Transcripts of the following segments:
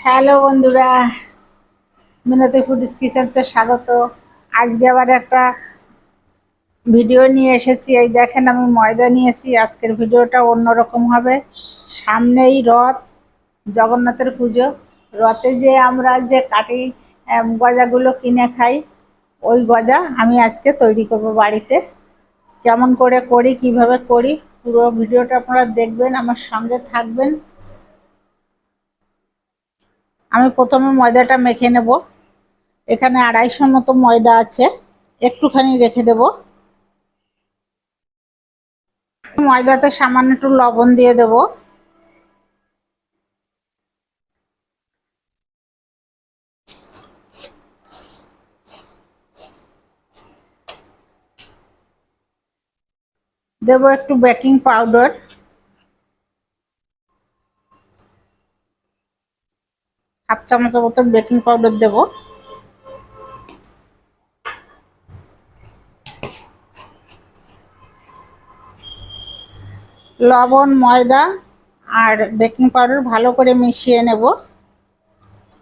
Hello বন্ধুরা, মিনতি food কিচেন্সে স্বাগত। আজকে আবার একটা ভিডিও নিয়ে এসেছি। এই দেখেন, আমি ময়দা নিয়েছি। আজকের ভিডিওটা অন্যরকম হবে। সামনেই রথ, জগন্নাথের পুজো। রথে যে আমরা যে কাটি গজাগুলো কিনে খাই, ওই গজা আমি আজকে তৈরি করব বাড়িতে। কেমন করে করি, কীভাবে করি, পুরো ভিডিওটা আপনারা দেখবেন, আমার সঙ্গে থাকবেন। আমি প্রথমে ময়দাটা মেখে নেব। এখানে আড়াইশো মতো ময়দা আছে, একটুখানি রেখে দেব। ময়দাতে সামান্য একটু লবণ দিয়ে দেব। দেব একটু বেকিং পাউডার। হাফ চামচের মতন বেকিং পাউডার দেব। লবণ, ময়দা আর বেকিং পাউডার ভালো করে মিশিয়ে নেব।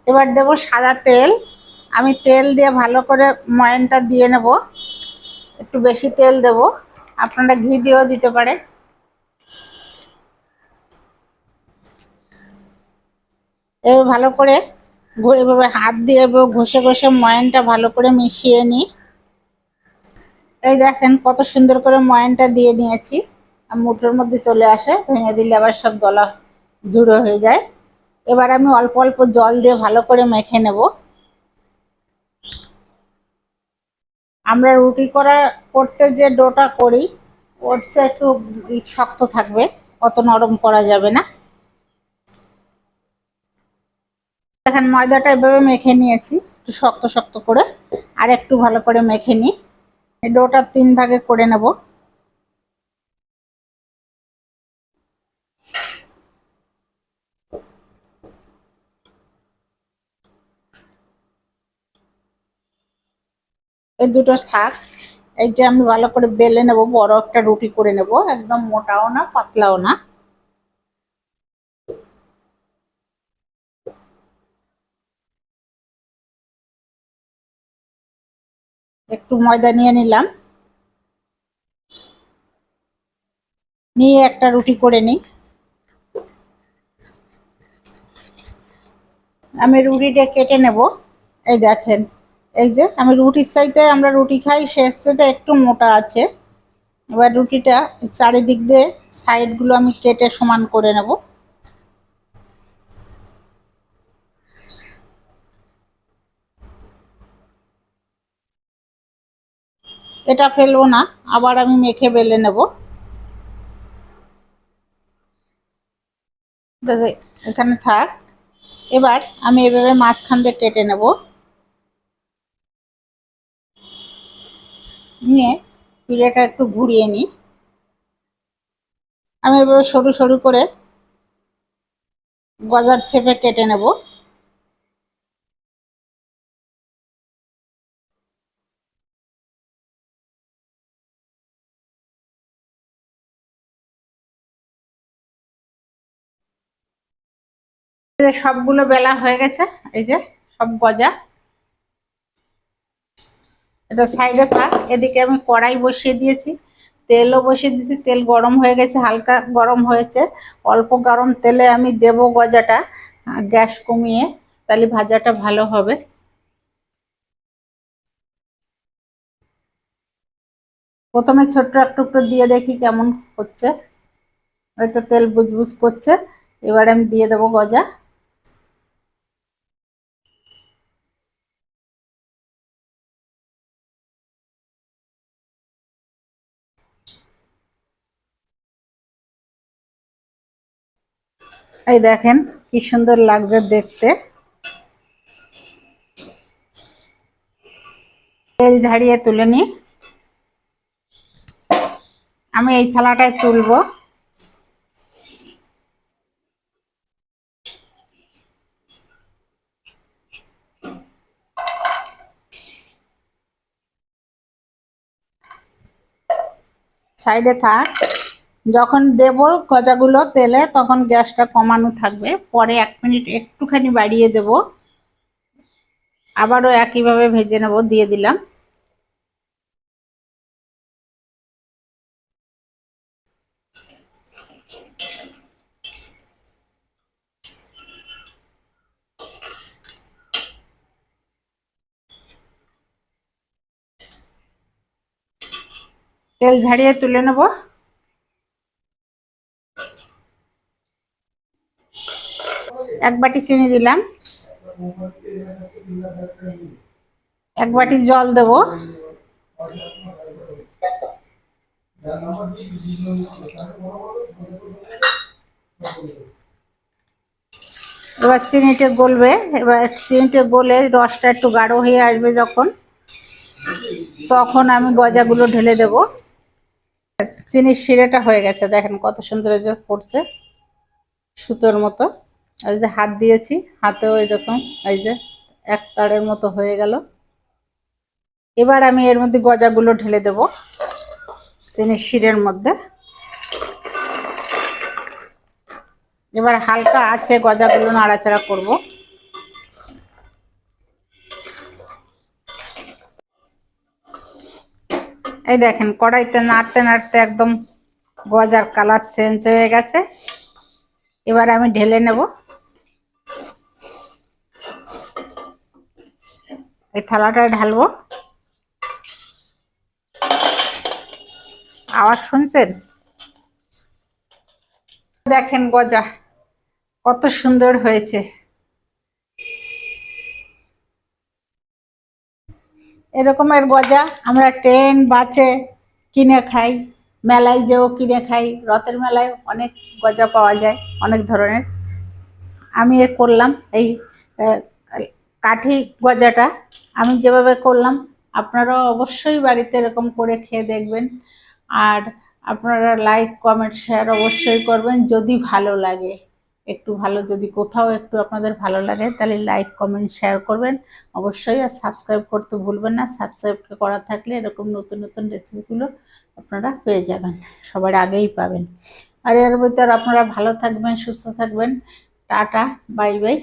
এবার দেব সাদা তেল। আমি তেল দিয়ে ভালো করে ময়নটা দিয়ে নেব। একটু বেশি তেল দেব। আপনারা ঘি দিয়েও দিতে পারেন। এবার ভালো করে এভাবে হাত দিয়ে এভাবে ঘষে ঘষে ময়ানটা ভালো করে মিশিয়ে নিই। এই দেখেন কত সুন্দর করে ময়ানটা দিয়ে নিয়েছি। মুঠোর মধ্যে চলে আসে, ভেঙে দিলে আবার সব দলা জুড়ো হয়ে যায়। এবার আমি অল্প অল্প জল দিয়ে ভালো করে মেখে নেব। আমরা রুটি করা করতে যে ডোটা করি চেয়ে একটু শক্ত থাকবে, অত নরম করা যাবে না। দেখেন, ময়দাটা এভাবে মেখে নিয়েছি, একটু শক্ত শক্ত করে, আর একটু ভালো করে মেখে নিই। এই ডোটা তিন ভাগে করে নেব। এই দুটো শাক, এইটা আমি ভালো করে বেলে নেব, বড় একটা রুটি করে নেব, একদম মোটাও না, পাতলাও না। একটু ময়দা নিয়ে নিলাম। নিয়ে একটা রুটি করে নিই। আমি রুটিটা কেটে নেব। এই দেখেন, এই যে আমি রুটির চাইতে আমরা রুটি খাই, শেষ চাইতে একটু মোটা আছে। এবার রুটিটা চারিদিক দিয়ে সাইডগুলো আমি কেটে সমান করে নেব। এটা ফেলব না, আবার আমি মেখে বেলে নেব। এখানে থাক। এবার আমি এভাবে মাঝখান দিয়ে কেটে নেব। নিয়ে পিড়েটা একটু ঘুরিয়ে নিই। আমি এভাবে সরু সরু করে গজার শেপে কেটে নেব। সবগুলো বেলা হয়ে গেছে, এই যে সব গজা। এটা সাইডে থাক, এদিকে আমি কড়াই বসিয়ে দিয়েছি, তেলও বসিয়ে দিয়েছি, তেল গরম হয়ে গেছে, হালকা গরম হয়েছে। অল্প গরম তেলে আমি দেব গজাটা গ্যাস কমিয়ে তাহলে ভাজাটা ভালো হবে। প্রথমে ছোট্ট একটু একটু দিয়ে দেখি কেমন হচ্ছে। হয়তো তেল বুজবুজ করছে, এবার আমি দিয়ে দেবো গজা। এই দেখেন কি সুন্দর লাগছে দেখতে। তেল ঝাড়িয়ে তুলে নি। আমি এই থালাটায় তুলবো। সাইডে থাক। যখন দেব গজাগুলো তেলে, তখন গ্যাসটা কমানো থাকবে। পরে এক মিনিট একটুখানি বাড়িয়ে দেব। আবারও একইভাবে ভেজে নেব, দিয়ে দিলাম। তেল ঝাড়িয়ে তুলে নেব। এক বাটি চিনি দিলাম। এক বাটি জল দেব। এবার চিনিটা গলবে। এবার চিনিটা গলে রসটা একটু গাঢ় হয়ে আসবে যখন। তখন আমি গজাগুলো ঢেলে দেব। চিনির শিরাটা হয়ে গেছে। দেখেন কত সুন্দর যে পড়ছে সুতোর মতো। এই যে হাত দিয়েছি, হাতেও এরকম, এই যে এক তারের মতো হয়ে গেল। এবার আমি এর মধ্যে গজাগুলো ঢেলে দেব চিনির শিরের মধ্যে। এবার হালকা আছে গজাগুলো নাড়াচাড়া করব। এই দেখেন, কড়াইতে নাড়তে নাড়তে একদম গজার কালার চেঞ্জ হয়ে গেছে। এবার আমি ঢেলে নেব। এই থালাটায় ঢালবো। আওয়াজ শুনছেন? দেখেন গজা, কত সুন্দর হয়েছে। এরকমের গজা আমরা ট্রেন বাসে কিনে খাই। মেলায় যেও, কিনে খাই। রথের মেলায় অনেক গজা পাওয়া যায়, অনেক ধরনের। আমি এ করলাম এই কাঠি গজাটা। আমি যেভাবে করলাম, আপনারাও অবশ্যই বাড়িতে এরকম করে খেয়ে দেখবেন। আর আপনারা লাইক কমেন্ট শেয়ার অবশ্যই করবেন, যদি ভালো লাগে। একটু ভালো যদি কোথাও একটু আপনাদের ভালো লাগে, তাহলে লাইক কমেন্ট শেয়ার করবেন। অবশ্যই আর সাবস্ক্রাইব করতে ভুলবেন না। সাবস্ক্রাইব করা থাকলে এরকম নতুন নতুন রেসিপিগুলো আপনারা পেয়ে যাবেন। সবার আগেই পাবেন। আর এর ভিতর আপনারা ভালো থাকবেন, সুস্থ থাকবেন। Tata bye bye